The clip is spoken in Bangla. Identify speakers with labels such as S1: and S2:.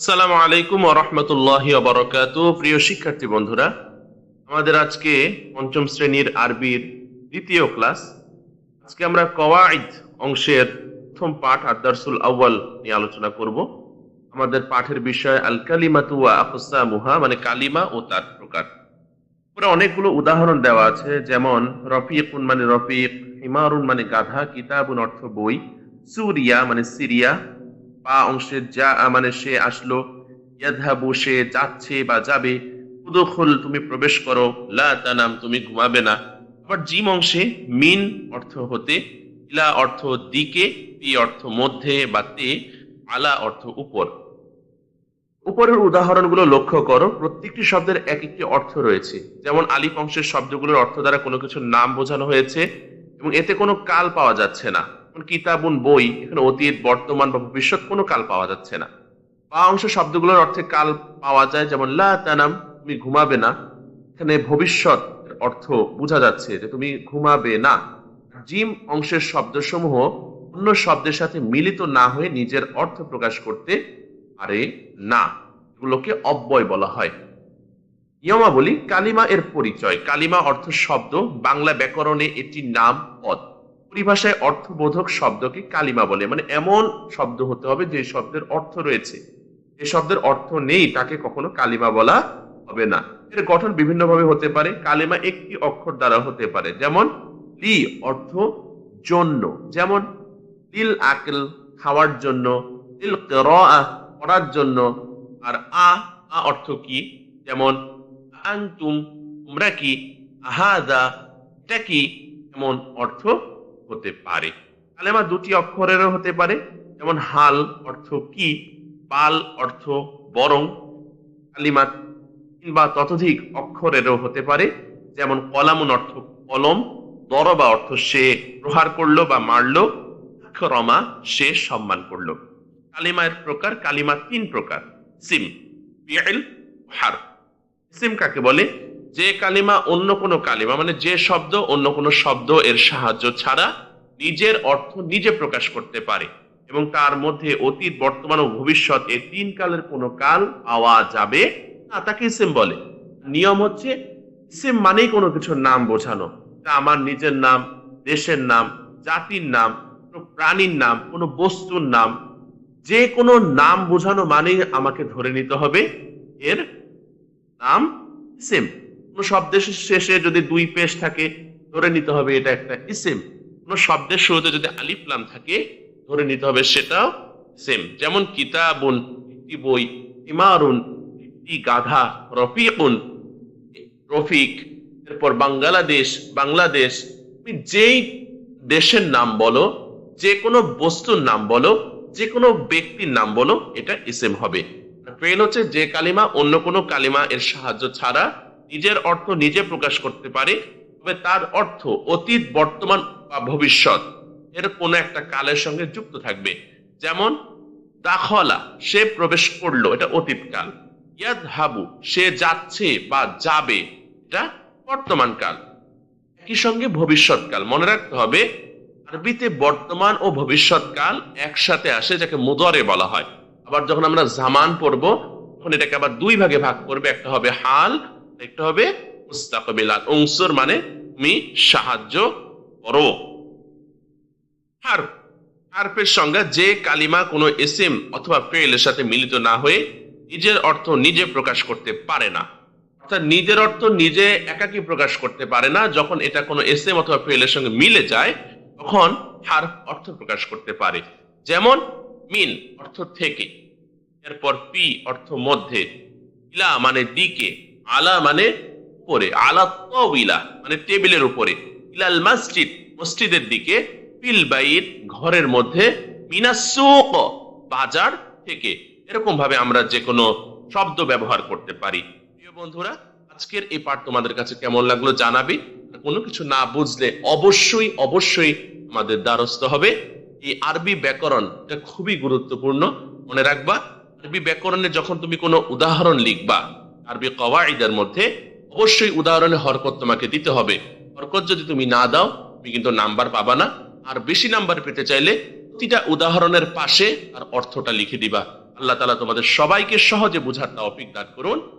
S1: আসসালামু আলাইকুম রহমতুল্লাহ বরকাত প্রিয় শিক্ষার্থী বন্ধুরা, আমাদের আজকে পঞ্চম শ্রেণির আরবির দ্বিতীয় ক্লাস। আজকে আমরা কওয়াইদ অংশের প্রথম পাঠ আদারসুল আউয়াল নিয়ে আলোচনা করব। আমাদের পাঠের বিষয় আল কালিমাতু ওয়া আকসামুহা মানে কালিমা ও তার প্রকার। পুরো অনেকগুলো উদাহরণ দেওয়া আছে, যেমন রফিকুন মানে রফিক, হিমারুন মানে গাধা, কিতাবুন অর্থ বই, সুরিয়া মানে সিরিয়া পা অংশের যা মানে সে আসলো ইয়াদহাবু সে যাচ্ছে বা যাবে, উদখুল, তুমি প্রবেশ করো, লা তানাম, তুমি ঘুমাবে না। আবার জিম অংশে মিন অর্থ হতে, ইলা অর্থ দিকে, পি অর্থ মধ্যে বা তে, আলা অর্থ উপর। উপরের উদাহরণগুলো লক্ষ্য করো, প্রত্যেকটি শব্দের এক একটি অর্থ রয়েছে। যেমন আলিফ অংশের শব্দগুলোর অর্থ দ্বারা কোনো কিছুর নাম বোঝানো হয়েছে, এবং এতে কোনো কাল পাওয়া যাচ্ছে না। কিতাবুন বই, এখানে অতীত, বর্তমান বা ভবিষ্যৎ কোনো কাল পাওয়া যাচ্ছে না। বা অংশ শব্দগুলোর অর্থে কাল পাওয়া যায়, যেমন লা তানাম, তুমি ঘুমাবে না। এখানে ভবিষ্যৎ অর্থ বোঝা যাচ্ছে যে তুমি ঘুমাবে না। জিম অংশের শব্দসমূহ অন্য শব্দের সাথে মিলিত না হয়ে নিজের অর্থ প্রকাশ করতে পারে না, এগুলোকে অব্যয় বলা হয়। নিয়মাবলী, কালিমা এর পরিচয়। কালিমা অর্থ শব্দ, বাংলা ব্যাকরণে এটি নাম পদ। পরিভাষায় অর্থবোধক শব্দকে কালিমা বলে। মানে এমন শব্দ হতে হবে যে শব্দের অর্থ রয়েছে। যে শব্দের অর্থ নেই, তাকে কখনো কালিমা বলা হবে না। এর গঠন বিভিন্নভাবে হতে পারে। কালিমা একটি অক্ষর দ্বারা হতে পারে। যেমন, লি অর্থ জন্য। যেমন, লিল আকল খাওয়ার জন্য, লিল পড়ার জন্য, আর আ আ অর্থ কি? যেমন, আনতুম, তোমরা কি? আহাদা, এটা কি? এমন অর্থ হতে পারে। কালেমা দুটি অক্ষরেরও হতে পারে, যেমন হাল অর্থ কি পাল অর্থ বরং, কালিমা কিংবা ততোধিক অক্ষরেরও হতে পারে, যেমন কলামুন অর্থ কলম, দরবা অর্থ সে প্রহার করল বা মারলো রমা সে সম্মান করল। কালিমায়ের প্রকার, কালিমা তিন প্রকার। সিম হার। সিম কাকে বলে? যে কালিমা অন্য কোনো কালিমা মানে যে শব্দ অন্য কোনো শব্দ এর সাহায্য ছাড়া নিজের অর্থ নিজে প্রকাশ করতে পারে এবং তার মধ্যে অতীত, বর্তমান ও ভবিষ্যৎ এই তিন কালের কোনো কাল পাওয়া যাবে না, তাকে ইসিম বলে। নিয়ম হচ্ছে ইসিম মানেই কোনো কিছুর নাম বোঝানো। তা আমার নিজের নাম, দেশের নাম, জাতির নাম, কোনো প্রাণীর নাম, কোনো বস্তুর নাম, যে কোনো নাম বোঝানো মানেই আমাকে ধরে নিতে হবে। এর নাম ইসিম। কোন শব্দের শেষে যদি দুই পেশ থাকে, ধরে নিতে হবে এটা একটা ইসিম। কোন শব্দের শুরুতে যদি আলিফ লাম থাকে, ধরে নিতে হবে সেটাও সেম যেমন কিতাবুন, একটি বই ইমারুন একটি গাধা, রফিকুন, রফিক, এরপর বাংলাদেশ বাংলাদেশ, তুমি যেই দেশের নাম বলো, যে কোনো বস্তুর নাম বলো, যে কোনো ব্যক্তির নাম বলো, এটা ইসেম হবে। ফেল হচ্ছে যে কালিমা, অন্য কোনো কালিমা এর সাহায্য ছাড়া নিজের অর্থ নিজে প্রকাশ করতে পারে, তবে তার অর্থ অতীত, বর্তমান বা ভবিষ্যৎ। এর কোনো একটা কালের সঙ্গে যুক্ত থাকবে। যেমন, দাখলা, সে প্রবেশ করল। এটা অতীত কাল ইয়াদ হাবু সে যাচ্ছে বা যাবে। এটা বর্তমান কাল একই সঙ্গে ভবিষ্যৎ কাল মনে রাখতে হবে, আরবিতে বর্তমান ও ভবিষ্যৎ কাল একসাথে আসে, যাকে মুদরে বলা হয়। আবার যখন আমরা জামান পড়ব, তখন এটাকে আবার দুই ভাগে ভাগ করবে। একটা হবে হাল হবে মুস্তাকবিলাত অংশুর মানে তুমি সাহায্য করো। হার সংজ্ঞা যে কালিমা কোনো এসএম অথবা ফেলের সাথে মিলিত না হয়ে নিজের অর্থ নিজে প্রকাশ করতে পারে না। অর্থাৎ নিজের অর্থ নিজে একাকি প্রকাশ করতে পারে না, যখন এটা কোনো এসএম অথবা ফেলের সঙ্গে মিলে যায়, তখন হার অর্থ প্রকাশ করতে পারে। যেমন, মিন অর্থ থেকে, এরপর পি অর্থ মধ্যে, ইলা মানে দিকে আলা মানে উপরে, আলা তবিলা মানে টেবিলের উপরে। ইলাল মসজিদ, মসজিদের দিকে পিল বাইর ঘরের মধ্যে মিনাসুক বাজার থেকে। এরকম ভাবে আমরা যে কোনো শব্দ ব্যবহার করতে পারি। প্রিয় বন্ধুরা, আজকের এই পাঠ তোমাদের কাছে কেমন লাগল জানাবি? কোনো কিছু না বুঝলে অবশ্যই অবশ্যই আমাদের দ্বারস্থ হবে। এই আরবি ব্যাকরণ এটা খুবই গুরুত্বপূর্ণ। মনে রাখবা, আরবি ব্যাকরণে যখন তুমি কোনো উদাহরণ লিখবা আরবি কওয়াইদের মধ্যে অবশ্যই উদাহরণে হরকত তোমাকে দিতে হবে। হরকত যদি তুমি না দাও, তুমি কিন্তু নাম্বার পাবা না। আর বেশি নাম্বার পেতে চাইলে প্রতিটা উদাহরণের পাশে আর অর্থটা লিখে দিবা। আল্লাহ তালা তোমাদের সবাইকে সহজে বুঝার তৌফিক দান করুন।